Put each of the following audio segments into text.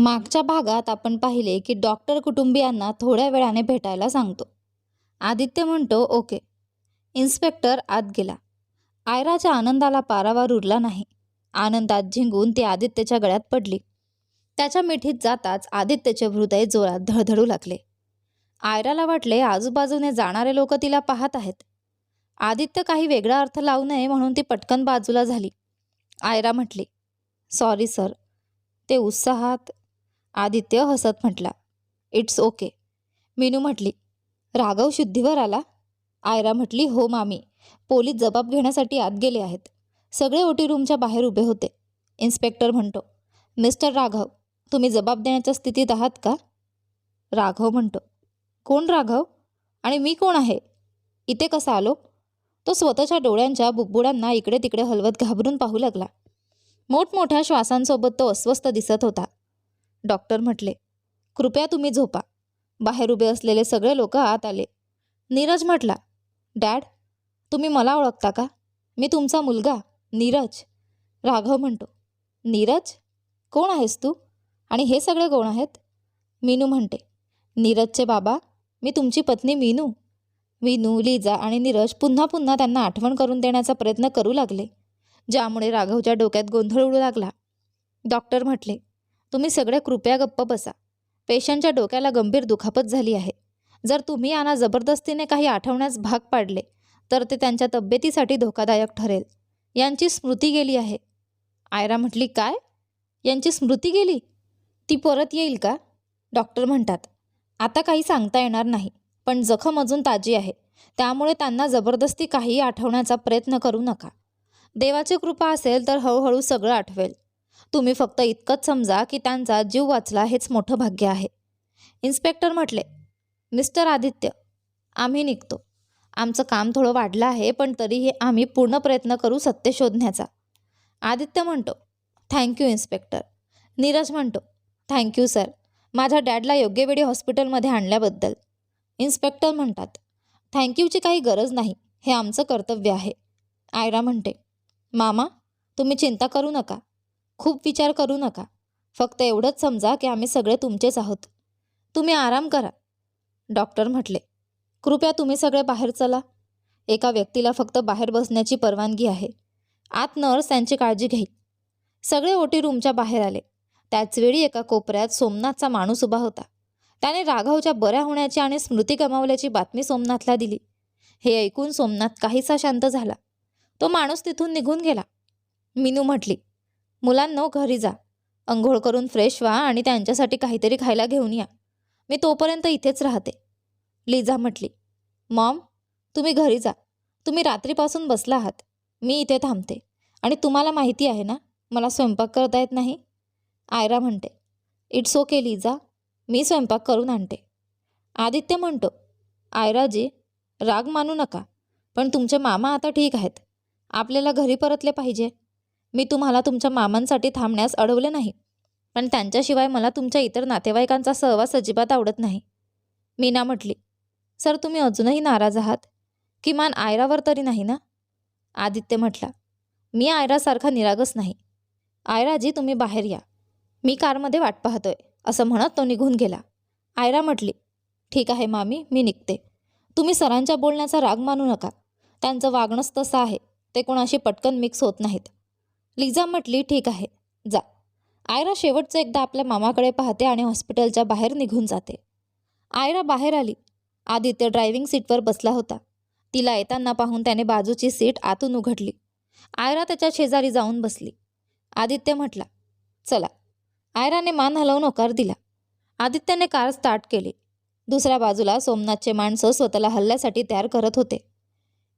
मागच्या भागात आपण पाहिले की डॉक्टर कुटुंबियांना थोड्या वेळाने भेटायला सांगतो. आदित्य म्हणतो ओके. इन्स्पेक्टर आत गेला. आयराच्या आनंदाला पारावार उरला नाही. आनंदात झिंगून ती आदित्यच्या गळ्यात पडली. त्याच्या मिठीत जाताच आदित्यचे हृदय जोरात धडधडू लागले. आयराला वाटले आजूबाजूने जाणारे लोक तिला पाहत आहेत. आदित्य काही वेगळा अर्थ लावू नये म्हणून ती पटकन बाजूला झाली. आयरा म्हटली सॉरी सर. ते उत्साहात आदित्य हसत म्हटला इट्स ओके मीनू म्हटली राघव शुद्धीवर आला? आयरा म्हटली हो मामी पोलीस जबाब घेण्यासाठी आत गेले आहेत. सगळे ओटी रूमच्या बाहेर उभे होते. इन्स्पेक्टर म्हणतो मिस्टर राघव तुम्ही जबाब देण्याच्या स्थितीत आहात का? राघव म्हणतो कोण राघव? आणि मी कोण आहे? इथे कसा आलो? तो स्वतःच्या डोळ्यांच्या बुबुडांना इकडे तिकडे हलवत घाबरून पाहू लागला. मोठमोठ्या श्वासांसोबत तो अस्वस्थ दिसत होता. डॉक्टर म्हटले कृपया तुम्ही झोपा. बाहेर उभे असलेले सगळे लोक आत आले. नीरज म्हटला डॅड तुम्ही मला ओळखता का? मी तुमचा मुलगा नीरज. राघव म्हणतो नीरज? कोण आहेस तू? आणि हे सगळे कोण आहेत? मीनू म्हणते नीरजचे बाबा मी तुमची पत्नी मीनू. विनू लिजा आणि नीरज पुन्हा पुन्हा त्यांना आठवण करून देण्याचा प्रयत्न करू लागले ज्यामुळे राघवच्या डोक्यात गोंधळ उडू लागला. डॉक्टर म्हटले तुम्ही सगळे कृपया गप्प बसा. पेशंटच्या डोक्याला गंभीर दुखापत झाली आहे. जर तुम्ही यांना जबरदस्तीने काही आठवण्यास भाग पाडले तर ते त्यांच्या तब्येतीसाठी धोकादायक ठरेल. यांची स्मृती गेली आहे. आयरा म्हटली काय? यांची स्मृती गेली? ती परत येईल का? डॉक्टर म्हणतात आता काही सांगता येणार नाही पण जखम अजून ताजी आहे. त्यामुळे त्यांना जबरदस्ती काही आठवण्याचा प्रयत्न करू नका. देवाची कृपा असेल तर हळूहळू सगळं आठवेल. तुम्ही फक्त इतकंच समजा की त्यांचा जीव वाचला हेच मोठं भाग्य आहे. इन्स्पेक्टर म्हटले मिस्टर आदित्य आम्ही निघतो. आमचं काम थोडं वाढलं आहे पण तरीही आम्ही पूर्ण प्रयत्न करू सत्य शोधण्याचा. आदित्य म्हणतो थँक्यू इन्स्पेक्टर नीरज म्हणतो थँक्यू सर माझ्या डॅडला योग्य वेळी हॉस्पिटलमध्ये आणल्याबद्दल. इन्स्पेक्टर म्हणतात थँक्यूची काही गरज नाही हे आमचं कर्तव्य आहे. आयरा म्हणते मामा तुम्ही चिंता करू नका. खूप विचार करू नका. फक्त एवढंच समजा की आम्ही सगळे तुमचेच आहोत. तुम्ही आराम करा. डॉक्टर म्हटले कृपया तुम्ही सगळे बाहेर चला. एका व्यक्तीला फक्त बाहेर बसण्याची परवानगी आहे. आत नर्स त्यांची काळजी घेईल. सगळे ओटी रूमच्या बाहेर आले. त्याचवेळी एका कोपऱ्यात सोमनाथचा माणूस उभा होता. त्याने राघवच्या बऱ्या होण्याची आणि स्मृती गमावल्याची बातमी सोमनाथला दिली. हे ऐकून सोमनाथ काहीसा शांत झाला. तो माणूस तिथून निघून गेला. मीनू म्हटली मुलांनो घरी जा. अंघोळ करून फ्रेश व्हा आणि त्यांच्यासाठी काहीतरी खायला घेऊन या. मी तोपर्यंत इथेच राहते. लिझा म्हटली मॉम तुम्ही घरी जा. तुम्ही रात्रीपासून बसला आहात. मी इथे थांबते. आणि तुम्हाला माहिती आहे ना मला स्वयंपाक करता येत नाही? आयरा म्हणते इट्स ओके लिझा मी स्वयंपाक करून आणते. आदित्य म्हणतो आयराजी राग मानू नका पण तुमचे मामा आता ठीक आहेत. आपल्याला घरी परतले पाहिजे. मी तुम्हाला तुमच्या मामांसाठी थांबण्यास अडवले नाही. पण त्यांच्याशिवाय मला तुमच्या इतर नातेवाईकांचा सहवास अजिबात आवडत नाही. मीना म्हटली सर तुम्ही अजूनही नाराज आहात? किमान आयरावर तरी नाही ना? आदित्य म्हटला मी आयरासारखा निरागस नाही. आयराजी तुम्ही बाहेर या. मी कारमध्ये वाट पाहतोय. असं म्हणत तो निघून गेला. आयरा म्हटली ठीक आहे मामी मी निघते. तुम्ही सरांच्या बोलण्याचा राग मानू नका. त्यांचं वागणंच तसं आहे. ते कोणाशी पटकन मिक्स होत नाहीत. लिझा म्हटली ठीक आहे जा. आयरा शेवटचं एकदा आपल्या मामाकडे पाहते आणि हॉस्पिटलच्या बाहेर निघून जाते. आयरा बाहेर आली. आदित्य ड्रायव्हिंग सीटवर बसला होता. तिला येताना पाहून त्याने बाजूची सीट आतून उघडली. आयरा त्याच्या शेजारी जाऊन बसली. आदित्य म्हटला चला. आयराने मान हलवून होकार दिला. आदित्यने कार स्टार्ट केली. दुसऱ्या बाजूला सोमनाथचे माणसं स्वतःला हल्ल्यासाठी तयार करत होते.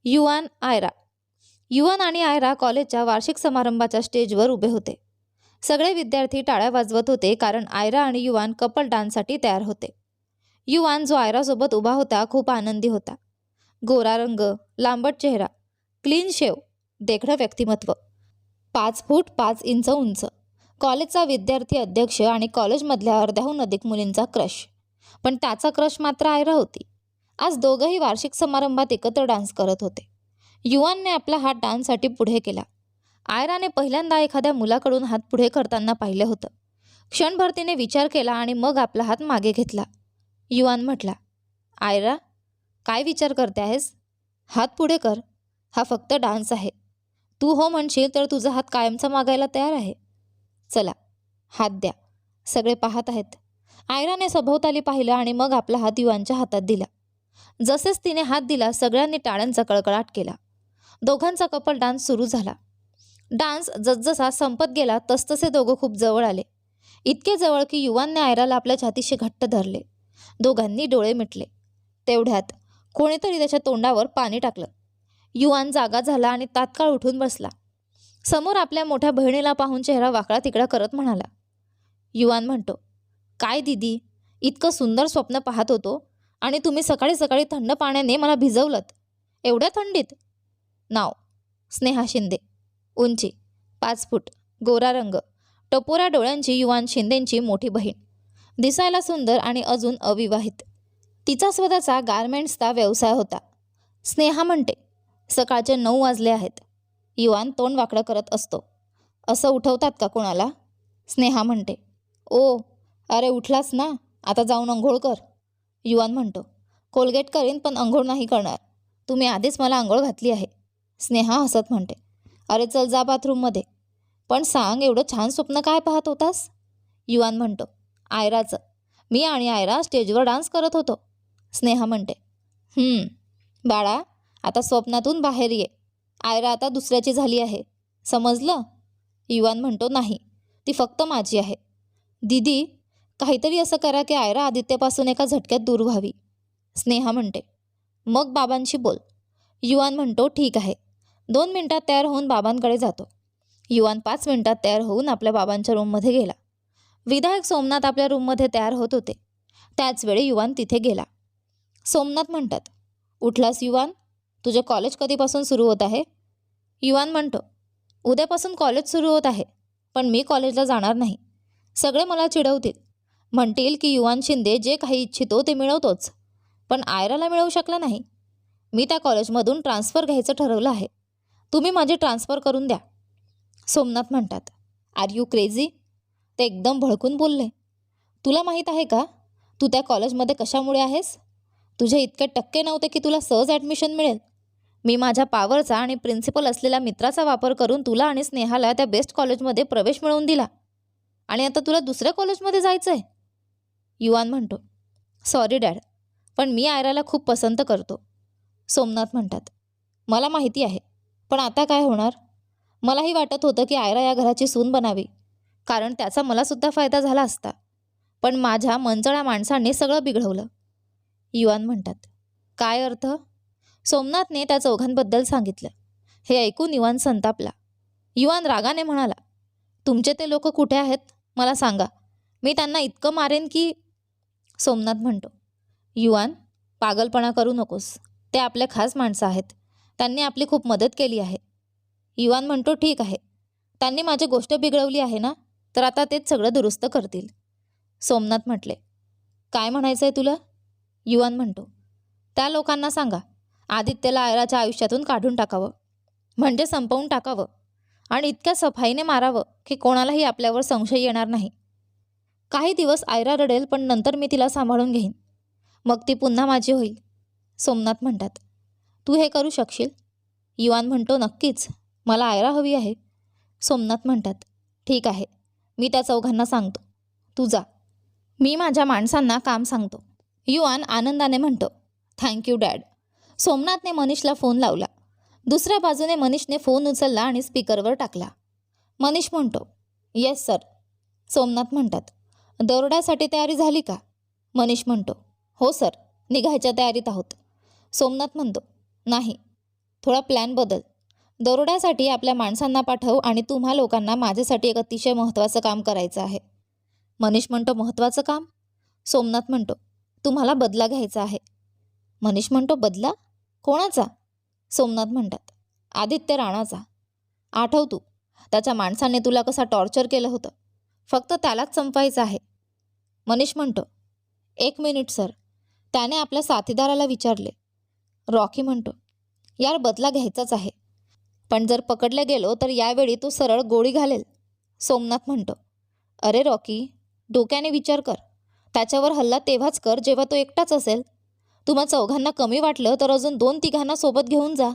युआन आयरा युवान आणि आयरा कॉलेजच्या वार्षिक समारंभाच्या स्टेजवर उभे होते. सगळे विद्यार्थी टाळ्या वाजवत होते कारण आयरा आणि युवान कपल डान्ससाठी तयार होते. युवान जो आयरासोबत उभा होता खूप आनंदी होता. गोरा रंग लांबट चेहरा क्लीन शेव देखणं व्यक्तिमत्व पाच फूट पाच इंच उंच कॉलेजचा विद्यार्थी अध्यक्ष आणि कॉलेजमधल्या अर्ध्याहून अधिक मुलींचा क्रश. पण त्याचा क्रश मात्र आयरा होती. आज दोघंही वार्षिक समारंभात एकत्र डान्स करत होते. युवानने आपला हात डान्ससाठी पुढे केला. आयराने पहिल्यांदा एखाद्या मुलाकडून हात पुढे करताना पाहिलं होतं. क्षणभर तिने विचार केला आणि मग आपला हात मागे घेतला. युवान म्हटला आयरा काय विचार करते आहेस? हात पुढे कर. हा फक्त डान्स आहे. तू हो म्हणशील तर तुझा हात कायमचा मागायला तयार आहे. चला हात द्या. सगळे पाहत आहेत. आयराने सभोवताली पाहिलं आणि मग आपला हात युवांच्या हातात दिला. जसेच तिने हात दिला सगळ्यांनी टाळ्यांचा कळकळाट केला. दोघांचा कपल डान्स सुरू झाला. डान्स जसजसा संपत गेला तसतसे दोघं खूप जवळ आले. इतके जवळ की युवांनी आयराला आपल्या छातीशी घट्ट धरले. दोघांनी डोळे मिटले. तेवढ्यात कोणीतरी त्याच्या तोंडावर पाणी टाकलं. युवान जागा झाला आणि तात्काळ उठून बसला. समोर आपल्या मोठ्या बहिणीला पाहून चेहरा वाकडा तिकडा करत म्हणाला. युवान म्हणतो काय दिदी इतकं सुंदर स्वप्न पाहत होतो आणि तुम्ही सकाळी सकाळी थंड पाण्याने मला भिजवलत. एवढ्या थंडीत नाव. स्नेहा शिंदे. उंची. पाच फूट. गोरा रंग. टपोरा डोळ्यांची युवान शिंदेंची मोठी बहीण. दिसायला सुंदर आणि अजून अविवाहित. तिचा स्वतःचा गारमेंट्सचा व्यवसाय होता. स्नेहा म्हणते सकाळचे नऊ वाजले आहेत. युवान तोंड वाकडं करत असतो. असं उठवतात का कोणाला? स्नेहा म्हणते ओ अरे उठलास ना. आता जाऊन अंघोळ कर. युवान म्हणतो कोलगेट करीन पण अंघोळ नाही करणार. तुम्ही आधीच मला आंघोळ घातली आहे. स्नेहा हसत म्हणते अरे चल जा बाथरूममध्ये. पण सांग एवढं छान स्वप्न काय पाहत होतास? युवान म्हणतो आयराचं. मी आणि आयरा स्टेजवर डान्स करत होतो. स्नेहा म्हणते बाळा आता स्वप्नातून बाहेर ये. आयरा आता दुसऱ्याची झाली आहे. समजलं? युवान म्हणतो नाही. ती फक्त माझी आहे. दीदी काहीतरी असं करा की आयरा आदित्यपासून एका झटक्यात दूर व्हावी. स्नेहा म्हणते मग बाबांशी बोल. युवान म्हणतो ठीक आहे. दोन मिनिटात तयार होऊन बाबांकडे जातो. युवान पाच मिनिटात तयार होऊन आपल्या बाबांच्या रूममध्ये गेला. विधायक सोमनाथ आपल्या रूममध्ये तयार होत होते. त्याचवेळी युवान तिथे गेला. सोमनाथ म्हणतात उठलास युवान? तुझे कॉलेज कधीपासून सुरू होत आहे? युवान म्हणतो उद्यापासून कॉलेज सुरू होत आहे पण मी कॉलेजला जाणार नाही. सगळे मला चिडवतील. म्हणतील की युवान शिंदे जे काही इच्छितो ते मिळवतोच पण आयराला मिळवू शकला नाही. मी त्या कॉलेजमधून ट्रान्सफर घ्यायचं ठरवलं आहे. तुम्ही माझे ट्रान्सफर करून द्या. सोमनाथ म्हणतात आर यू क्रेझी ते एकदम भडकून बोलले तुला माहीत आहे का? तू त्या कॉलेजमध्ये कशामुळे आहेस? तुझे इतके टक्के नव्हते की तुला सहज ॲडमिशन मिळेल. मी माझ्या पावरचा आणि प्रिन्सिपल असलेल्या मित्राचा वापर करून तुला आणि स्नेहाला त्या बेस्ट कॉलेजमध्ये प्रवेश मिळवून दिला. आणि आता तुला दुसऱ्या कॉलेजमध्ये जायचं आहे युवान म्हणतो सॉरी डॅड पण मी आयराला खूप पसंत करतो. सोमनाथ म्हणतात मला माहिती आहे पण आता काय होणार? मलाही वाटत होतं की आयरा या घराची सून बनावी कारण त्याचा मलासुद्धा फायदा झाला असता. पण माझ्या मनचळ्या माणसांनी सगळं बिघडवलं. युवान म्हणतात काय अर्थ? सोमनाथने त्या चौघांबद्दल सांगितलं. हे ऐकून युवान संतापला. युवान रागाने म्हणाला तुमचे ते लोक कुठे आहेत? मला सांगा. मी त्यांना इतकं मारेन की सोमनाथ म्हणतो युवान पागलपणा करू नकोस. ते आपले खास माणसं आहेत. त्यांनी आपली खूप मदत केली आहे. युवान म्हणतो ठीक आहे. त्यांनी माझी गोष्ट बिघडवली आहे ना तर आता तेच सगळं दुरुस्त करतील. सोमनाथ म्हटले काय म्हणायचं आहे तुला? युवान म्हणतो त्या लोकांना सांगा. आदित्यला आयराच्या आयुष्यातून काढून टाकावं. म्हणजे संपवून टाकावं. आणि इतक्या सफाईने मारावं की कोणालाही आपल्यावर संशय येणार नाही. काही दिवस आयरा रडेल पण नंतर मी तिला सांभाळून घेईन. मग ती पुन्हा माझी होईल. सोमनाथ म्हणतात तू हे करू शकशील? युवान म्हणतो नक्कीच. मला आयरा हवी आहे. सोमनाथ म्हणतात ठीक आहे. मी त्या चौघांना सांगतो. तू जा. मी माझ्या माणसांना काम सांगतो. युवान आनंदाने म्हणतो थँक्यू डॅड. सोमनाथने मनीषला फोन लावला. दुसऱ्या बाजूने मनीषने फोन उचलला आणि स्पीकरवर टाकला. मनीष म्हणतो येस सर. सोमनाथ म्हणतात दरोड्यासाठी तयारी झाली का? मनीष म्हणतो हो सर. निघायच्या तयारीत आहोत. सोमनाथ म्हणतो नाही. थोडा प्लॅन बदल. दरोड्यासाठी आपल्या माणसांना पाठव आणि तुम्हा लोकांना माझ्यासाठी एक अतिशय महत्त्वाचं काम करायचं आहे. मनीष म्हणतो महत्त्वाचं काम? सोमनाथ म्हणतो तुम्हाला बदला घ्यायचा आहे. मनीष म्हणतो बदला? कोणाचा? सोमनाथ म्हणतात आदित्य राणाचा. आठव तू त्याच्या माणसाने तुला कसा टॉर्चर केलं होतं. फक्त त्यालाच संपवायचं आहे. मनीष म्हणतो एक मिनिट सर त्याने आपल्या साथीदाराला विचारले रॉकी म्हणतो यार बदला घ्यायचाच आहे. पण जर पकडले गेलो तर यावेळी तू सरळ गोळी घालेल. सोमनाथ म्हणतो अरे रॉकी डोक्याने विचार कर. त्याच्यावर हल्ला तेव्हाच कर जेव्हा तो एकटाच असेल. तुम्हा चौघांना कमी वाटलं तर अजून दोन तिघांना सोबत घेऊन जा.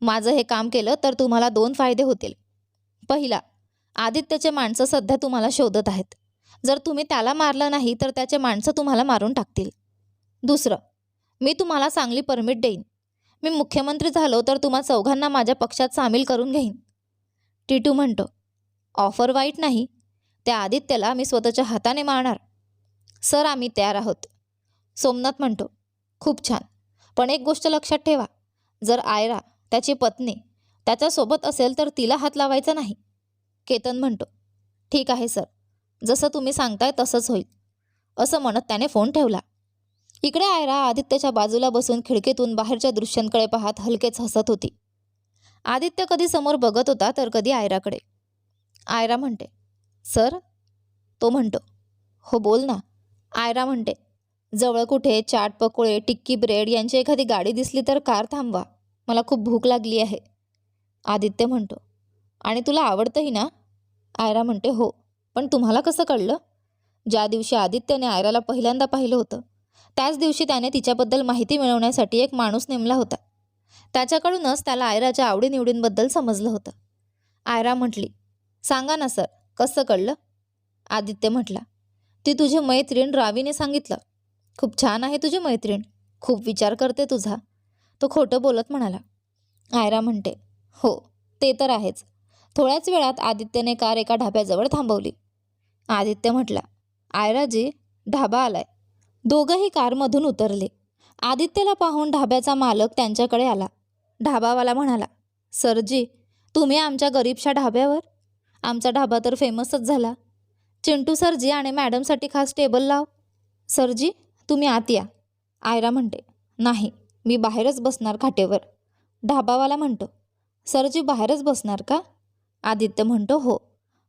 माझं हे काम केलं तर तुम्हाला दोन फायदे होतील. पहिला आदित्यचे माणसं सध्या तुम्हाला शोधत आहेत. जर तुम्ही त्याला मारलं नाही तर त्याचे माणसं तुम्हाला मारून टाकतील. दुसरं मी तुम्हाला चांगली परमिट देईन. मी मुख्यमंत्री झालो तर तुम्हा चौघांना माझ्या पक्षात सामील करून घेईन. टिटू म्हणतो ऑफर वाईट नाही. त्या आदित्यला मी स्वतःच्या हाताने मारणार. सर आम्ही तयार आहोत. सोमनाथ म्हणतो खूप छान. पण एक गोष्ट लक्षात ठेवा. जर आयरा त्याची पत्नी त्याच्यासोबत असेल तर तिला हात लावायचा नाही. केतन म्हणतो ठीक आहे सर. जसं तुम्ही सांगताय तसंच होईल. असं म्हणत त्याने फोन ठेवला. इकडे आयरा आदित्यच्या बाजूला बसून खिडकीतून बाहेरच्या दृश्यांकडे पाहत हलकेच हसत होती. आदित्य कधी समोर बघत होता तर कधी आयराकडे. आयरा म्हणते सर? तो म्हणतो हो बोल ना. आयरा म्हणते जवळ कुठे चाट पकोळे टिक्की ब्रेड यांची एखादी गाडी दिसली तर कार थांबवा मला खूप भूक लागली आहे. आदित्य म्हणतो आणि तुला आवडतंही ना? आयरा म्हणते हो पण तुम्हाला कसं कळलं? ज्या दिवशी आदित्यने आयराला पहिल्यांदा पाहिलं होतं त्याच दिवशी त्याने तिच्याबद्दल माहिती मिळवण्यासाठी एक माणूस नेमला होता. त्याच्याकडूनच त्याला आयराच्या आवडीनिवडींबद्दल समजलं होतं. आयरा म्हटली सांगा ना सर कसं कळलं? आदित्य म्हटला ती तुझी मैत्रीण रावीने सांगितलं. खूप छान आहे तुझी मैत्रीण खूप विचार करते तुझा. तो खोटं बोलत म्हणाला. आयरा म्हणते हो ते तर आहेच. थोड्याच वेळात आदित्यने कार एका ढाब्याजवळ थांबवली. आदित्य म्हटला आयराजी ढाबा आलाय. दोघंही कारमधून उतरले. आदित्यला पाहून ढाब्याचा मालक त्यांच्याकडे आला. ढाबावाला म्हणाला सरजी तुम्ही आमच्या गरीबशा ढाब्यावर? आमचा ढाबा तर फेमसच झाला. चिंटू सरजी आणि मॅडमसाठी खास टेबल लाव. सरजी तुम्ही आत या. आयरा म्हणते नाही मी बाहेरच बसणार खाटेवर. ढाबावाला म्हणतो सरजी बाहेरच बसणार का? आदित्य म्हणतो हो.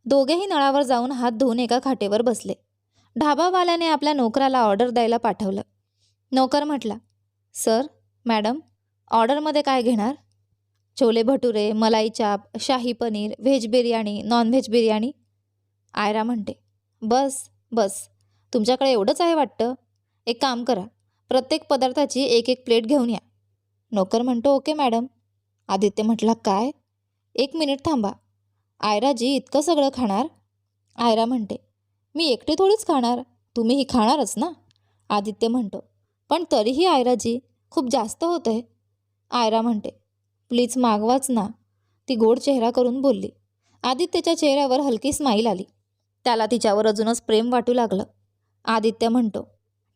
दोघेही नळावर जाऊन हात धुवून एका खाटेवर बसले. ढाबावाल्याने आपल्या नोकराला ऑर्डर द्यायला पाठवलं. नोकर म्हटला सर मॅडम ऑर्डरमध्ये काय घेणार? Chole bhature malai chaap shahi paneer veg biryani non veg biryani? Aira म्हणते बस बस तुमच्याकडे एवढंच आहे वाटतं? एक काम करा प्रत्येक पदार्थाची एक एक प्लेट घेऊन या. नोकर म्हणतो ओके मॅडम. आदित्य म्हटला काय? एक मिनिट थांबा. आयराजी इतकं सगळं खाणार? आयरा म्हणते मी एकटी थोडीच खाणार. तुम्हीही खाणारच ना? आदित्य म्हणतो. पण तरीही आयराजी खूप जास्त होत आहे आयरा म्हणते प्लीज मागवाच ना. ती गोड चेहरा करून बोलली. आदित्यच्या चेहऱ्यावर हलकी स्माईल आली. त्याला तिच्यावर अजूनच प्रेम वाटू लागलं. आदित्य म्हणतो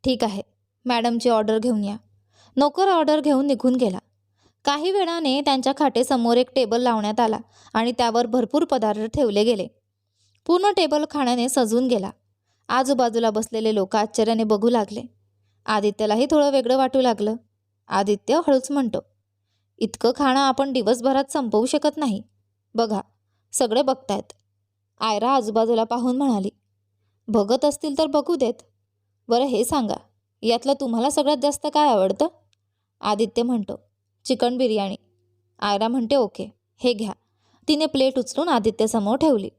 ठीक आहे मॅडमची ऑर्डर घेऊन या. नोकर ऑर्डर घेऊन निघून गेला. काही वेळाने त्यांच्या खाटेसमोर एक टेबल लावण्यात आला आणि त्यावर भरपूर पदार्थ ठेवले गेले. पूर्ण टेबल खाण्याने सजून गेला. आजूबाजूला बसलेले लोक आश्चर्याने बघू लागले. आदित्यलाही थोडं वेगळं वाटू लागलं. आदित्य हळूच म्हणतो इतकं खाणं आपण दिवसभरात संपवू शकत नाही. बघा सगळे बघतायत. आयरा आजूबाजूला पाहून म्हणाली बघत असतील तर बघू देत. बरं हे सांगा यातलं तुम्हाला सगळ्यात जास्त काय आवडतं? आदित्य म्हणतो चिकन बिर्याणी. आयरा म्हणते ओके हे घ्या. तिने प्लेट उचलून आदित्यसमोर ठेवली.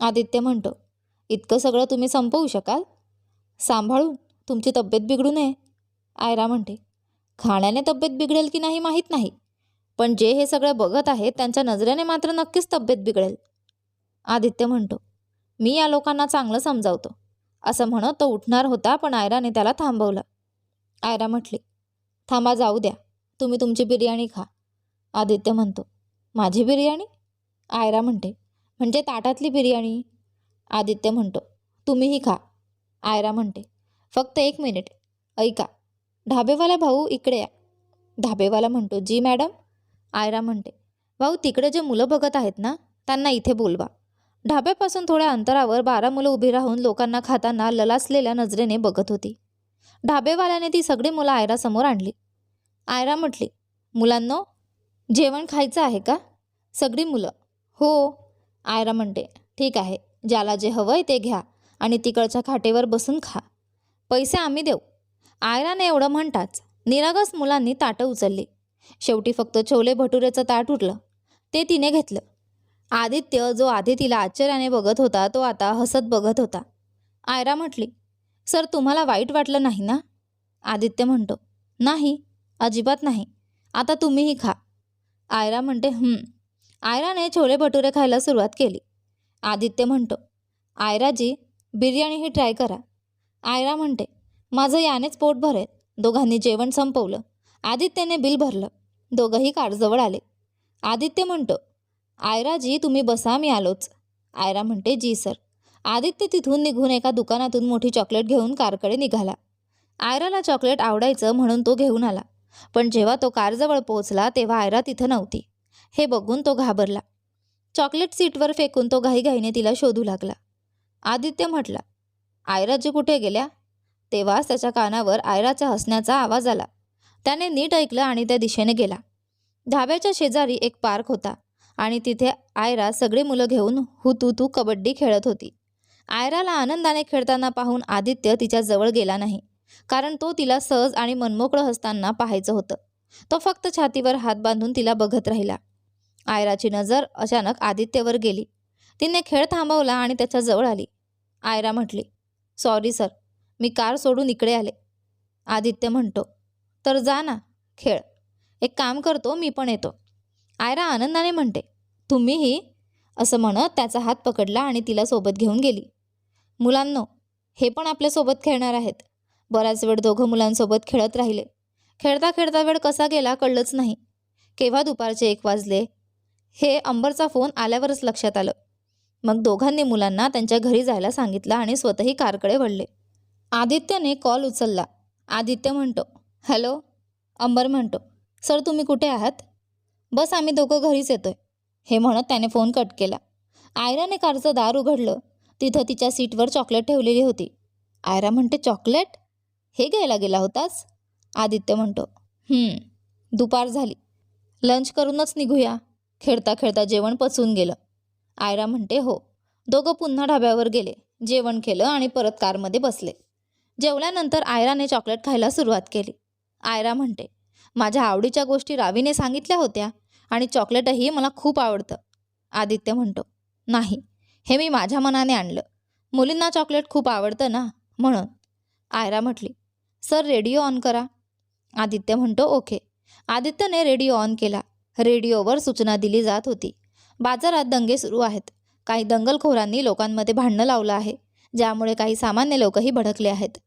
आदित्य म्हणतो इतकं सगळं तुम्ही संपवू शकाल? सांभाळून तुमची तब्येत बिघडू नये. आयरा म्हणते खाण्याने तब्येत बिघडेल की नाही माहीत नाही पण जे हे सगळं बघत आहेत त्यांच्या नजरेने मात्र नक्कीच तब्येत बिघडेल. आदित्य म्हणतो मी या लोकांना चांगलं समजावतो. असं म्हणत तो उठणार होता पण आयराने त्याला थांबवलं. आयरा म्हटली थांबा जाऊ द्या. तुम्ही तुमची बिर्याणी खा. आदित्य म्हणतो माझी बिर्याणी? आयरा म्हणते म्हणजे ताटातली बिर्याणी आदित्य म्हणतो. तुम्हीही खा आयरा म्हणते. फक्त एक मिनिट. ऐका ढाबेवाला भाऊ इकडे या. ढाबेवाला म्हणतो जी मॅडम आयरा म्हणते. भाऊ तिकडे जे मुलं बघत आहेत ना त्यांना इथे बोलवा. ढाब्यापासून थोड्या अंतरावर बारा मुलं उभी राहून लोकांना खाताना ललासलेल्या नजरेने बघत होती. ढाबेवाल्याने ती सगळी मुलं आयरासमोर आणली. आयरा म्हटली मुलांनो जेवण खायचं आहे का? सगळी मुलं. हो. आयरा म्हणते ठीक आहे ज्याला जे हवं आहे ते घ्या आणि तिकडच्या खाटेवर बसून खा. पैसे आम्ही देऊ. आयराने एवढं म्हणताच निरागस मुलांनी ताटं उचलली. शेवटी फक्त छोले भटुरेचं ताट उठलं ते तिने घेतलं. आदित्य जो आधी तिला आश्चर्याने बघत होता तो आता हसत बघत होता. आयरा म्हटली सर तुम्हाला वाईट वाटलं नाही ना? आदित्य म्हणतो नाही अजिबात नाही. आता तुम्हीही खा. आयरा म्हणते हं आयराने छोले भटुरे खायला सुरुवात केली. आदित्य म्हणतो आयराजी बिर्याणी ही ट्राय करा. आयरा म्हणते माझं यानेच पोट भरेल. दोघांनी जेवण संपवलं. आदित्यने बिल भरलं. दोघंही कारजवळ आले. आदित्य म्हणतो आयराजी तुम्ही बसा मी आलोच. आयरा म्हणते जी सर. आदित्य तिथून निघून एका दुकानातून मोठी चॉकलेट घेऊन कारकडे निघाला. आयराला चॉकलेट आवडायचं म्हणून तो घेऊन आला. पण जेव्हा तो कारजवळ पोहोचला तेव्हा आयरा तिथं नव्हती. हे बघून तो घाबरला. चॉकलेट सीटवर फेकून तो घाईघाईने तिला शोधू लागला. आदित्य म्हटला आयराजी कुठे गेल्या? तेव्हाच त्याच्या कानावर आयराच्या हसण्याचा आवाज आला. त्याने नीट ऐकलं आणि त्या दिशेने गेला. धाब्याच्या शेजारी एक पार्क होता आणि तिथे आयरा सगळी मुलं घेऊन हुतू कबड्डी खेळत होती. आयराला आनंदाने खेळताना पाहून आदित्य तिच्या जवळ गेला नाही कारण तो तिला सहज आणि मनमोकळं हसताना पाहायचं होतं. तो फक्त छातीवर हात बांधून तिला बघत राहिला. आयराची नजर अचानक आदित्यवर गेली. तिने खेळ थांबवला आणि त्याच्याजवळ आली. आयरा म्हटली सॉरी सर मी कार सोडून इकडे आले. आदित्य म्हणतो तर जा ना खेळ. एक काम करतो मी पण येतो. आयरा आनंदाने म्हणते तुम्हीही असं म्हणत त्याचा हात पकडला आणि तिला सोबत घेऊन गेली. मुलांनो हे पण आपल्यासोबत खेळणार आहेत. बराच वेळ दोघं मुलांसोबत खेळत राहिले. खेळता खेळता वेळ कसा गेला कळलंच नाही. केव्हा दुपारचे एक वाजले हे अंबरचा फोन आल्यावरच लक्षात आलं. मग दोघांनी मुलांना त्यांच्या घरी जायला सांगितलं आणि स्वतःही कारकडे वळले. आदित्यने कॉल उचलला. आदित्य म्हणतो हॅलो. अंबर म्हणतो सर तुम्ही कुठे आहात? बस आम्ही दोघं घरीच येतोय. हे म्हणत त्याने फोन कट केला. आयराने कारचं दार उघडलं. तिथं तिच्या सीटवर चॉकलेट ठेवलेली होती. आयरा म्हणते चॉकलेट? हे घ्यायला गेला होतास? आदित्य म्हणतो दुपार झाली. लंच करूनच निघूया. खेळता खेळता जेवण पचून गेलं. आयरा म्हणते हो. दोघं पुन्हा ढाब्यावर गेले. जेवण केलं आणि परत कारमध्ये बसले. जेवल्यानंतर आयराने चॉकलेट खायला सुरुवात केली. आयरा म्हणते माझ्या आवडीच्या गोष्टी रावीने सांगितल्या होत्या आणि चॉकलेटही मला खूप आवडतं. आदित्य म्हणतो नाही हे मी माझ्या मनाने आणलं. मुलींना चॉकलेट खूप आवडतं ना म्हणून. आयरा म्हटली सर रेडिओ ऑन करा. आदित्य म्हणतो ओके. आदित्यने रेडिओ ऑन केला. रेडिओवर सूचना दिली जात होती. बाजारात दंगे सुरू आहेत. काही दंगलखोरांनी लोकांमध्ये भांडणं लावलं आहे. ज्यामुळे काही सामान्य लोकही भडकले आहेत.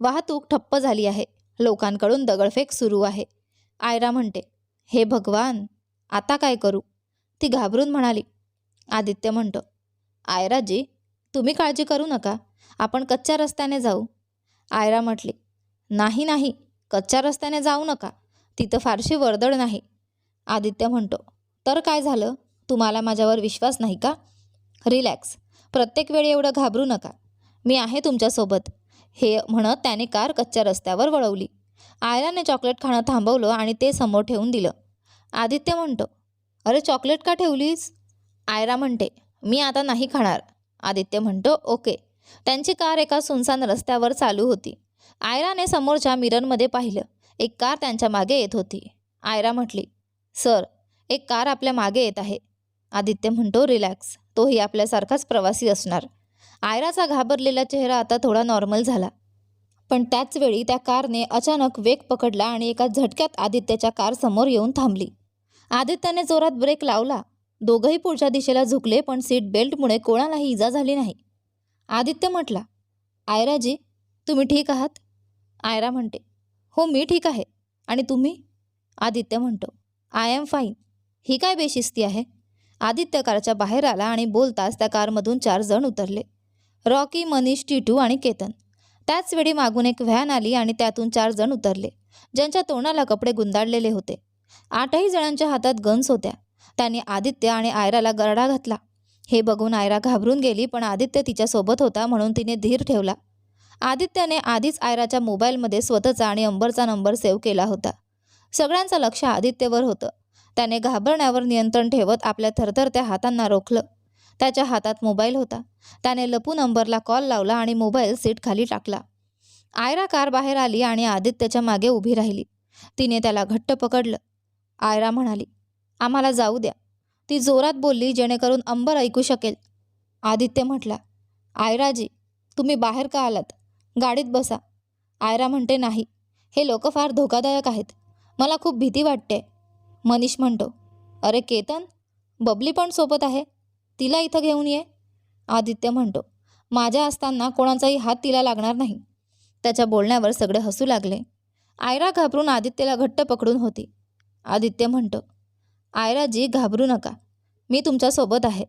वाहतूक ठप्प झाली आहे. लोकांकडून दगडफेक सुरू आहे. आयरा म्हणते हे भगवान आता काय करू? ती घाबरून म्हणाली. आदित्य म्हणतो आयराजी तुम्ही काळजी करू नका. आपण कच्च्या रस्त्याने जाऊ. आयरा म्हटली नाही नाही कच्च्या रस्त्याने जाऊ नका. तिथं फारशी वर्दळ नाही. आदित्य म्हणतो तर काय झालं? तुम्हाला माझ्यावर विश्वास नाही का? रिलॅक्स. प्रत्येक वेळी एवढं घाबरू नका. मी आहे तुमच्यासोबत. हे म्हणत त्याने कार कच्च्या रस्त्यावर वळवली. आयराने चॉकलेट खाणं थांबवलं आणि ते समोर ठेवून दिलं. आदित्य म्हणतो अरे चॉकलेट का ठेवलीस? आयरा म्हणते मी आता नाही खाणार. आदित्य म्हणतो ओके. त्यांची कार एका सुनसान रस्त्यावर चालू होती. आयराने समोरच्या मिररमध्ये पाहिलं. एक कार त्यांच्या मागे येत होती. आयरा म्हटली सर एक कार आपल्या मागे येत आहे. आदित्य म्हणतो रिलॅक्स. तोही आपल्यासारखाच प्रवासी असणार. आयराचा घाबरलेला चेहरा आता थोडा नॉर्मल झाला. पण त्याचवेळी त्या कारने अचानक वेग पकडला आणि एका झटक्यात आदित्यच्या कार समोर येऊन थांबली. आदित्याने जोरात ब्रेक लावला. दोघंही पुढच्या दिशेला झुकले पण सीट बेल्टमुळे कोणालाही इजा झाली नाही. आदित्य म्हटला आयराजी तुम्ही ठीक आहात? आयरा म्हणते हो मी ठीक आहे. आणि तुम्ही? आदित्य म्हणतो आय एम फाईन. ही काय बेशिस्ती आहे? आदित्य कारच्या बाहेर आला आणि बोलताच त्या कारमधून चार जण उतरले. रॉकी मनीष टिटू आणि केतन. त्याच वेळी मागून एक व्हॅन आली आणि त्यातून चार जण उतरले ज्यांच्या तोंडाला कपडे गुंडाळलेले होते. आठही जणांच्या हातात गन्स होत्या. त्यांनी आदित्य आणि आयराला गरडा घातला. हे बघून आयरा घाबरून गेली पण आदित्य तिच्यासोबत होता म्हणून तिने धीर ठेवला. आदित्यने आधीच आयराच्या मोबाईलमध्ये स्वतःचा आणि अंबरचा नंबर सेव्ह केला होता. सगळ्यांचं लक्ष आदित्यवर होतं. त्याने घाबरण्यावर नियंत्रण ठेवत आपल्या थरथरत्या हातांना रोखलं. त्याच्या हातात मोबाईल होता. त्याने लपून अंबरला कॉल लावला आणि मोबाईल सीट खाली टाकला. आयरा कार बाहेर आली आणि आदित्यच्या मागे उभी राहिली. तिने त्याला घट्ट पकडलं. आयरा म्हणाली आम्हाला जाऊ द्या. ती जोरात बोलली जेणेकरून अंबर ऐकू शकेल. आदित्य म्हटला आयराजी तुम्ही बाहेर का आलात? गाडीत बसा. आयरा म्हणते नाही. हे लोक फार धोकादायक आहेत. मला खूप भीती वाटते. मनीष म्हणतो अरे केतन बबली पण सोबत आहे. तिला इथं घेऊन ये. आदित्य म्हणतो माझ्या असताना कोणाचाही हात तिला लागणार नाही. त्याच्या बोलण्यावर सगळे हसू लागले. आयरा घाबरून आदित्यला घट्ट पकडून होती. आदित्य म्हणतो आयराजी घाबरू नका. मी तुमच्यासोबत आहे.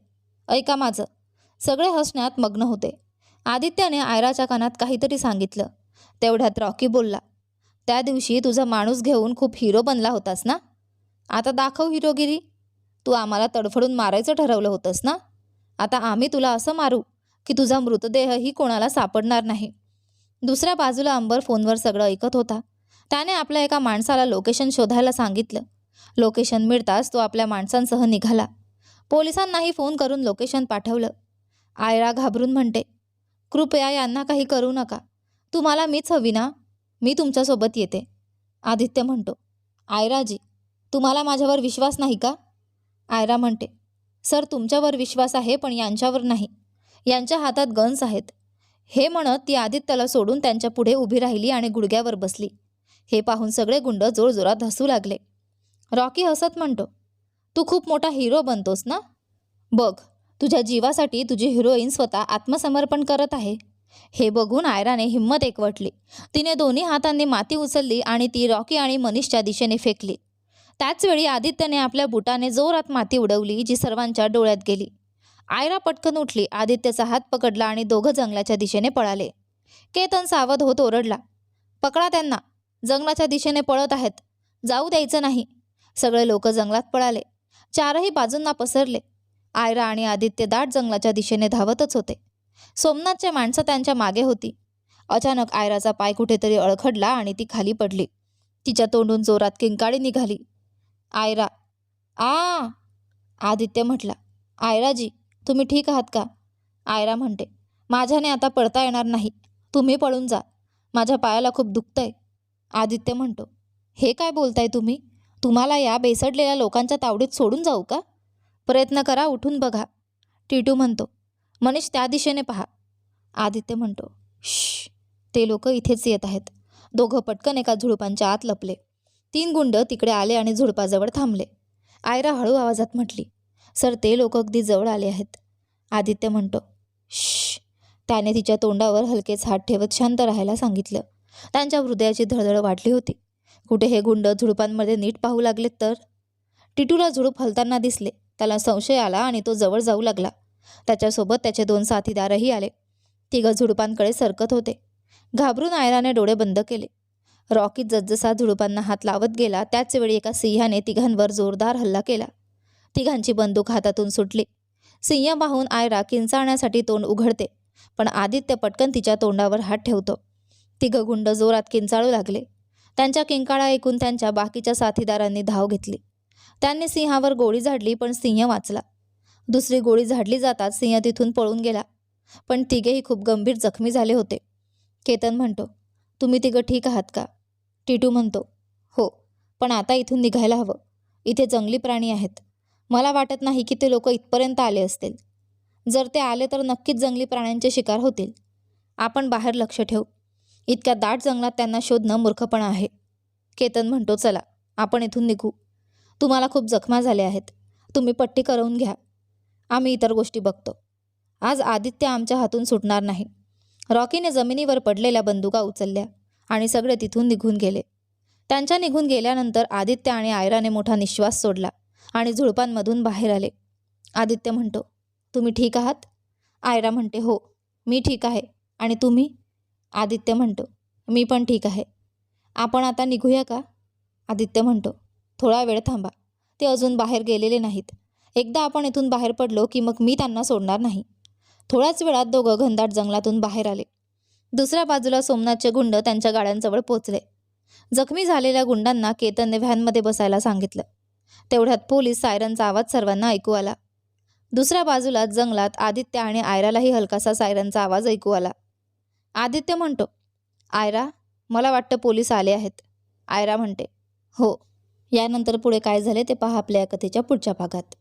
ऐका माझं. सगळे हसण्यात मग्न होते. आदित्याने आयराच्या कानात काहीतरी सांगितलं. तेवढ्यात रॉकी बोलला त्या दिवशी तुझा माणूस घेऊन खूप हिरो बनला होतास ना? आता दाखव हिरोगिरी. तू आम्हाला तडफडून मारायचं ठरवलं होतंस ना? आता आम्ही तुला असं मारू की तुझा मृतदेहही कोणाला सापडणार नाही. दुसऱ्या बाजूला अंबर फोनवर सगळं ऐकत होता. त्याने आपल्या एका माणसाला लोकेशन शोधायला सांगितलं. लोकेशन मिळताच तो आपल्या माणसांसह निघाला. पोलिसांनाही फोन करून लोकेशन पाठवलं. आयरा घाबरून म्हणते कृपया यांना काही करू नका. तुम्हाला मीच हवी ना? मी तुमच्यासोबत येते. आदित्य म्हणतो आयराजी तुम्हाला माझ्यावर विश्वास नाही का? आयरा म्हणते सर तुमच्यावर विश्वास आहे पण यांच्यावर नाही. यांच्या हातात गन्स आहेत. हे म्हणत ती आदित्यला सोडून त्यांच्या पुढे उभी राहिली आणि गुडघ्यावर बसली. हे पाहून सगळे गुंड जोरजोरात हसू लागले. रॉकी हसत म्हणतो तू खूप मोठा हिरो बनतोस ना? बघ तुझ्या जीवासाठी तुझी हिरोईन स्वतः आत्मसमर्पण करत आहे. हे बघून आयराने हिंमत एकवटली. तिने दोन्ही हातांनी माती उचलली आणि ती रॉकी आणि मनीषच्या दिशेने फेकली. त्याचवेळी आदित्यने आपल्या बुटाने जोरात माती उडवली जी सर्वांच्या डोळ्यात गेली. आयरा पटकन उठली आदित्यचा हात पकडला आणि दोघं जंगलाच्या दिशेने पळाले. केतन सावध होत ओरडला पकडा त्यांना जंगलाच्या दिशेने पळत आहेत जाऊ द्यायचं नाही. सगळे लोक जंगलात पळाले. चारही बाजूंना पसरले. आयरा आणि आदित्य दाट जंगलाच्या दिशेने धावतच होते. सोमनाथचे माणसं त्यांच्या मागे होती. अचानक आयराचा पाय कुठेतरी अळखडला आणि ती खाली पडली. तिच्या तोंडून जोरात किंकाळी निघाली. आयरा आ! आदित्य म्हटला आयराजी तुम्ही ठीक आहात का? आयरा म्हणते माझ्याने आता पळता येणार नाही. तुम्ही पळून जा. माझ्या पायाला खूप दुखतंय. आदित्य म्हणतो हे काय बोलताय तुम्ही? तुम्हाला या बेसडलेल्या लोकांच्या तावडीत सोडून जाऊ का? प्रयत्न करा उठून बघा. टिटू म्हणतो मनीष त्या दिशेने पहा. आदित्य म्हणतो श ते लोक इथेच येत आहेत. दोघं पटकन एका झुडपांच्या आत लपले. तीन गुंड तिकडे आले आणि झुडपाजवळ थांबले. आयरा हळू आवाजात म्हटली सर ते लोक अगदी जवळ आले आहेत. आदित्य म्हणतो श त्याने तिच्या तोंडावर हलकेच हात ठेवत शांत राहायला सांगितलं. त्यांच्या हृदयाची धडधड वाढली होती. कुठे हे गुंड झुडपांमध्ये नीट पाहू लागलेत तर? टिटूला झुडूप हलताना दिसले. त्याला संशय आला आणि तो जवळ जाऊ लागला. त्याच्यासोबत त्याचे दोन साथीदारही आले. तिघं झुडपांकडे सरकत होते. घाबरून आयराने डोळे बंद केले. रॉकी जसजसा झुडपांना हात लावत गेला त्याचवेळी एका सिंहाने तिघांवर जोरदार हल्ला केला. तिघांची बंदूक हातातून सुटली. सिंह पाहून आयरा किंचाळण्यासाठी तोंड उघडते पण आदित्य पटकन तिच्या तोंडावर हात ठेवतो. तिघं गुंड जोरात किंचाळू लागले. त्यांच्या किंकाळा ऐकून त्यांच्या बाकीच्या साथीदारांनी धाव घेतली. त्यांनी सिंहावर गोळी झाडली पण सिंह वाचला. दुसरी गोळी झाडली जाताच सिंह तिथून पळून गेला. पण तिघेही खूप गंभीर जखमी झाले होते. केतन म्हणतो तुम्ही तिघं ठीक आहात का? टिटू म्हणतो हो पण आता इथून निघायला हवं. इथे जंगली प्राणी आहेत. मला वाटत नाही की ते लोक इथपर्यंत आले असतील. जर ते आले तर नक्कीच जंगली प्राण्यांचे शिकार होतील. आपण बाहेर लक्ष ठेवू. इतक्या दाट जंगलात त्यांना शोधणं मूर्खपणा आहे. केतन म्हणतो चला आपण इथून निघू. तुम्हाला खूप जखमा झाल्या आहेत. तुम्ही पट्टी करवून घ्या. आम्ही इतर गोष्टी बघतो. आज आदित्य आमच्या हातून सुटणार नाही. रॉकीने जमिनीवर पडलेल्या बंदुका उचलल्या आणि सगळे तिथून निघून गेले. त्यांच्या निघून गेल्यानंतर आदित्य आणि आयराने मोठा निश्वास सोडला आणि झुडपांमधून बाहेर आले. आदित्य म्हणतो तुम्ही ठीक आहात? आयरा म्हणते हो मी ठीक आहे. आणि तुम्ही? आदित्य म्हणतो मी पण ठीक आहे. आपण आता निघूया का? आदित्य म्हणतो थोडा वेळ थांबा. ते अजून बाहेर गेलेले नाहीत. एकदा आपण इथून बाहेर पडलो की मग मी त्यांना सोडणार नाही. थोड्याच वेळात दोघं घनदाट जंगलातून बाहेर आले. दुसऱ्या बाजूला सोमनाथचे गुंड त्यांच्या गाड्यांजवळ पोचले जखमी झालेल्या गुंडांना केतनने व्हॅनमध्ये बसायला सांगितलं. तेवढ्यात पोलीस सायरनचा आवाज सर्वांना ऐकू आला. दुसऱ्या बाजूला जंगलात आदित्य आणि आयरालाही हलकासा सायरनचा आवाज ऐकू आला. आदित्य म्हणतो आयरा मला वाटतं पोलीस आले आहेत. आयरा म्हणते हो यानंतर पुढे काय झाले ते पहा आपल्या या कथेच्या पुढच्या भागात.